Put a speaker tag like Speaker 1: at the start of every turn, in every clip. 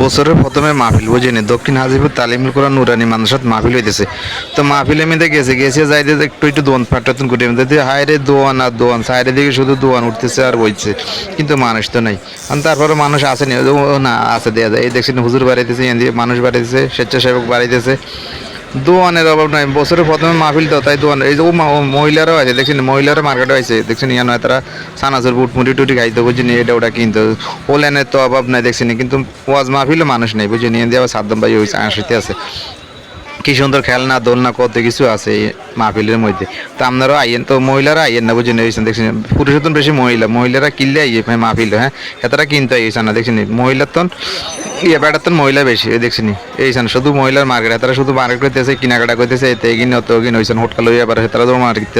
Speaker 1: বছরের প্রথমে মাহফিল বুঝিনি। দক্ষিণ হাজিপুর তালিমুল করা নুরানি মানুষের মাহফিল হইতেছে। তো মাহফিলে মেয়েদের গেছে গেছে, যাইতে একটু একটু দোয়ান ফাটাতন করে হায় রে দোয়ান আর দোয়ান সাইডে দিকে শুধু দোয়ান উঠতেছে আর বইছে। কিন্তু মানুষ তো নাই। তারপরে মানুষ আসেনি। না, আছে দেয়া যায়। এই দেখছি হুজুর বাড়াইতেছে মানুষ বাড়াইতেছে, স্বেচ্ছাসেবক বাড়াইতেছে। দোয়ানের অভাব নাই। বছরের প্রথমে মাহফিল তো তাই দোয়ান এই যে মহিলারাও আছে, দেখছেন? মহিলারা মার্কেটে আছে দেখছেন ইয়ান হয় তারা সানাজুর বুট মুটি টুটি খাইতে বুঝিনি এটা ওটা কিনতে। ওলেনের তো অভাব নাই, দেখছেন কিন্তু ওয়াজ মাহফিলও মানুষ নেই বুঝিনি এন দিয়ে আবার সাদ্দাম ভাই হয়েছে আশিতে আছে। কি সুন্দর খেলনা, দোলনা, কত কিছু আছে এই মাহফিলের মধ্যে। তো আপনারাও আইয়েন তো, মহিলারা আইয়েন না বুঝেন হয়েছেন দেখছেন পুরুষের বেশি মহিলা, মহিলারা কিনলে আইয়ে মাহফিল হ্যাঁ? এতারা কিনতে আইয়েছে না, দেখছেন মহিলার তো ইয়ে বেড়াতেন মহিলা বেশি, এই নি। এইখানে শুধু মহিলার মার্কেট তারা শুধু মার্কেট করতেছে কেনাকাটা করতেছে এতে এগিয়ে অত এগিয়ে ওইখানে হোটকা লইয়া পারে তারা তো মার্কেট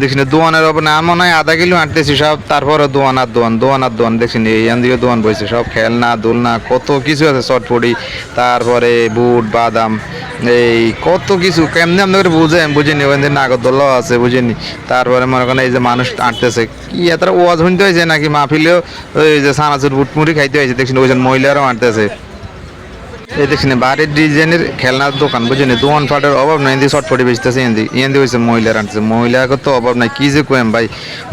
Speaker 1: দেখছি না, দোয়ানের ওপর না মনে হয় আধা কিলো আনতেছি সব তারপরে দোয়ান আর দোয়ান দোয়ান আর দোয়ান, দেখছি নি এইখান দিকে দোয়ান বইছে, সব খেলনা, দোলনা, কত কিছু আছে, চটপটি, তারপরে বুট, বাদাম এই কত কিছু, কেমনি করে বুঝেন বুঝিনি ওখানে নাগরদোল্লাও আছে, বুঝিনি। তারপরে মনে করেন এই যে মানুষ আটতেছে। কি এত ওয়াজ শুনতে হয়েছে নাকি? মাহফিলেও ওই যে সানাচুর বুটমুড়ি খাইতে হয়েছে। দেখছেন ওই যে মহিলারাও আটতেছে। এই দেখছেন বাড়ির ডিজাইনের খেলনার দোকান বুঝেনি দোকান ফাটের অভাব নাই, এদিকে চটপটি বেচতেছে এন্দি এন্দি হয়েছে মহিলার আনতেছে মহিলাকে তো অভাব নাই, কি যে কোয়েম ভাই?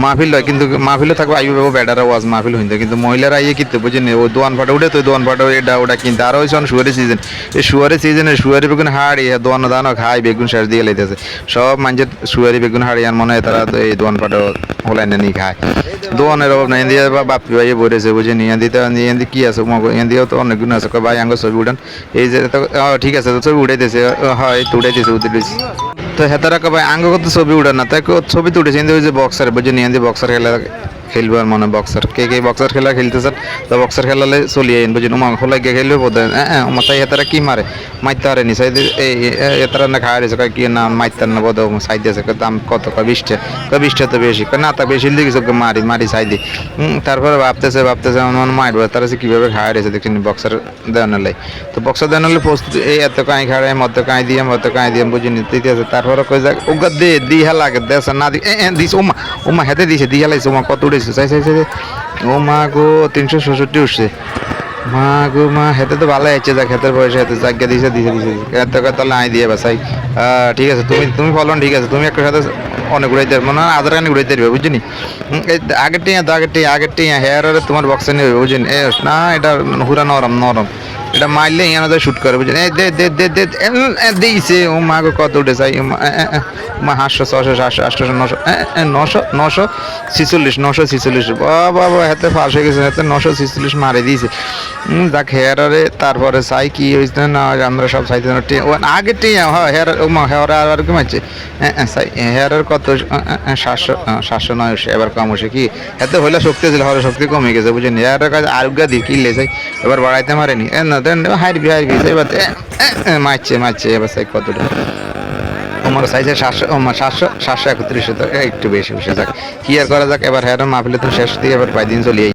Speaker 1: মাহফিল হয়, কিন্তু মাহফিলে থাকবে আইবে বাবু বেডারা ওয়াজ মাহফিল হইতে, কিন্তু মহিলারা আইয়ে কিনতে বুঝেনি ও দোকান ফাটে উঠে তো দোকান ফাটে এটা ওটা কিনতে। আর হয়েছে শুয়ারের সিজন এই শুয়ারের সিজনে শুয়ারি বেগুন হাড়ি দোয়ান দানো খাই বেগুন শেষ দিয়ে লাইতেছে। সব মানুষের শুয়ারি বেগুন হাড়ি আর মনে হয় তারা এই দোকান ফাটে হলাই নিয়ে খায়। দোকানের অভাব নাই। বা বাপি ভাই বলেছে বুঝিনি এদিকে এদি কি আছে? এদিকেও তো অনেক গুণ আছে ভাই আঙ্গ ছবি উঠান। এই যে, তো ঠিক আছে, তো ছবি উঠাইতেছে হয় তো উঠাইতেছে উঠাইতেছে তো হেতারা ভাই আঙ্গ কত ছবি উঠান না? তাই ছবি তো উঠেছে ওই যে বক্সার বুঝিনি এদি বক্সার খেলা খেলব আর মনে বক্সার কে কে বক্সার খেলা খেলতে স্যার তো বক্সার খেলালে চলিয়ে আইন বুঝিনি মা খোলা গিয়ে খেলবে বোধ হয়। হ্যাঁ হ্যাঁ তাই হেতারা কি মারে? মাইতে পারে নি এই এতারা না খাওয়া রয়েছে কি না মাইতার না বোধ সাইদে আছে কয় দাম কত? কয় বিশটা কয় তো বেশি। না, তা বেশি দিকে চোখে মারি মারি সাইদি তারপরে ভাবতেছে ভাবতেছে, আমার মারবো তারা সে কীভাবে খাওয়া রয়েছে দেখছেন বক্সার দেওয়ানোর তো বক্সার দেওয়ানোর প্রস্তুতি, এই এত কাঁই খাড়ে মত কাঁই দিয়ে মত কাঁই দিয়ে বুঝি নিতে আছে তারপরে কই যাক ওগা দে দি লাগে দেশ না দি দিস ওমা ওমা হেতে দিছে দি হেলাইছে ওমা কত উঠেছে চাই চাই চাই ও মা গো, তিনশো ষষট্টি উঠছে। মা গো, মা হেতে তো ভালো আছে যাক হেতের বয়সে হেতে জায়গা দিছে দিছে দিছে কথা আই দিয়ে বাসাই ঠিক আছে, তুমি তুমি ফলন ঠিক আছে। তুমি একটা সাথে অনেক উড়াইতে পারবে। মানে আধার কানে উড়াইতে পারবে, বুঝলি? আগের টিয়া, তো আগের টিয়া আগের টিয়া, হেয়ার তোমার বক্সে নেবে বুঝলি? না, এটা হুরা নরম নরম। এটা মারলে ইয়ানা তো শুট করে বুঝলি এই দে দে দে দে দিয়েছে। ও মা গো, কত উঠে চাই মা হাঁসশো ছশো, সাতশো, আটশো, নশো নশো নশো ছিচল্লিশ নশো ছিচল্লিশ। বাবা বাবা হাতে পাশ হয়ে গেছে, হাতে নশো ছিচল্লিশ মারে দিয়েছে। দেখ হেয়ারে তারপরে চাই কি হয়েছে না, আমরা সব চাইতে ও, আগে টিয়া হ্যাঁ হেয়ার, ও মা, হেয়ার আর কি মারছে হেয়ারের কত সাতশো সাতশো নয় এবার কম হচ্ছে কি? এতে হইলে শক্তি ছিল হলে শক্তি কমে গেছে বুঝেন হেয়ারের কাছে আরোগ্য দি কিনলে চাই এবার বাড়াইতে মারেনি। না দেন হাইরবি হাইরবি এবার মারছে মারছে, এবার চাই কতটা? আমার সাইজে সাতশো সাতশো সাতশো একত্রিশশো একটু বেশি বসে যাক কি আর করা যাক, এবার হ্যাঁ মাহফিলে তো শেষ, দিয়ে এবার দিন চলিয়ে